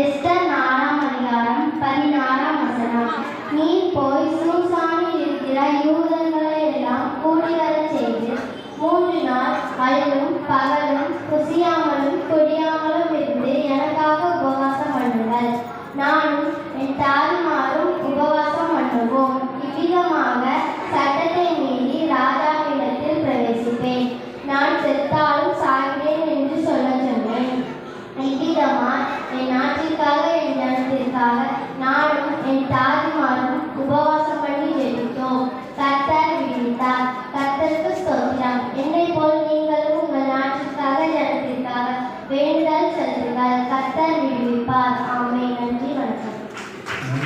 Ester நாலாம் அதிகாரம் பதினாறாம் வசனம். நீ போய் சூசானில் இருக்கிற யூ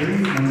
Thank you.